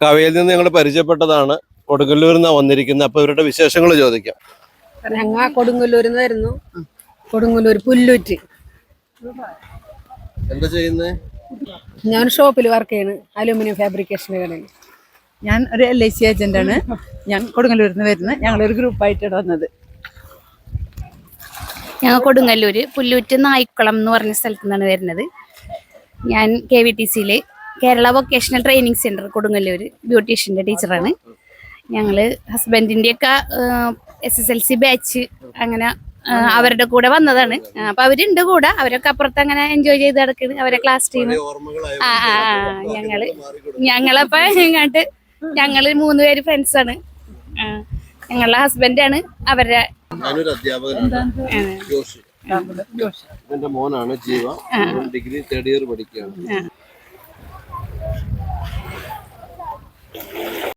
കവയിൽ നിന്ന് ഞങ്ങൾ പരിചയപ്പെട്ടതാണ്. കൊടുങ്ങല്ലൂരിൽ നിന്നാണ് വന്നിരിക്കുന്നത് അപ്പൊ ഇവരുടെ വിശേഷങ്ങൾ ചോദിക്കാം. ഞങ്ങൾ കൊടുങ്ങല്ലൂരിൽ നിന്ന് വരുന്നു കൊടുങ്ങല്ലൂർ പുല്ലൂറ്റ്. എന്താ ചെയ്യുന്നത് ഞാൻ ഷോപ്പിൽ വർക്ക് ചെയ്യണ്. അലൂമിനിയം ഫാബ്രിക്കേഷൻ കടയിൽ ഞാൻ ഒരു എൽ ഐ സി ഏജന്റാണ് ഞാൻ കൊടുങ്ങല്ലൂരിൽ നിന്ന് വരുന്നത്. ഞങ്ങളൊരു ഗ്രൂപ്പായിട്ടാണ് വന്നത്. ഞങ്ങൾ കൊടുങ്ങല്ലൂര് പുല്ലൂറ്റ് നായ്ക്കുളം എന്ന് പറഞ്ഞ സ്ഥലത്തു നിന്നാണ് വരുന്നത്. ഞാൻ കെ വി ടി സിയിൽ Kerala vocational training centre Kodungallur ബ്യൂട്ടീഷ്യന്റെ ടീച്ചറാണ്. ഞങ്ങൾ ഹസ്ബൻഡിന്റെയൊക്കെ S S L C batch അങ്ങനെ അവരുടെ കൂടെ വന്നതാണ്. അപ്പൊ അവരുണ്ട് കൂടെ അവരൊക്കെ അപ്പുറത്ത് അങ്ങനെ എൻജോയ് ചെയ്ത് നടക്കുന്നത് അവരെ ക്ലാസ് ടീം ആ ആ ആ ഞങ്ങൾ ഞങ്ങളപ്പോ ഇങ്ങോട്ട് ഞങ്ങൾ മൂന്ന് പേര് ഫ്രണ്ട്സ് ആണ്. ആ, ഞങ്ങളുടെ ഹസ്ബൻഡാണ് അവരുടെ ഞാനൊരു അധ്യാപകനാണ് ആ, ജോഷി. എന്റെ മോനാണ് ജീവ. ഡിഗ്രി തേർഡ് ഇയർ പഠിക്കുകയാണ്. Thank you.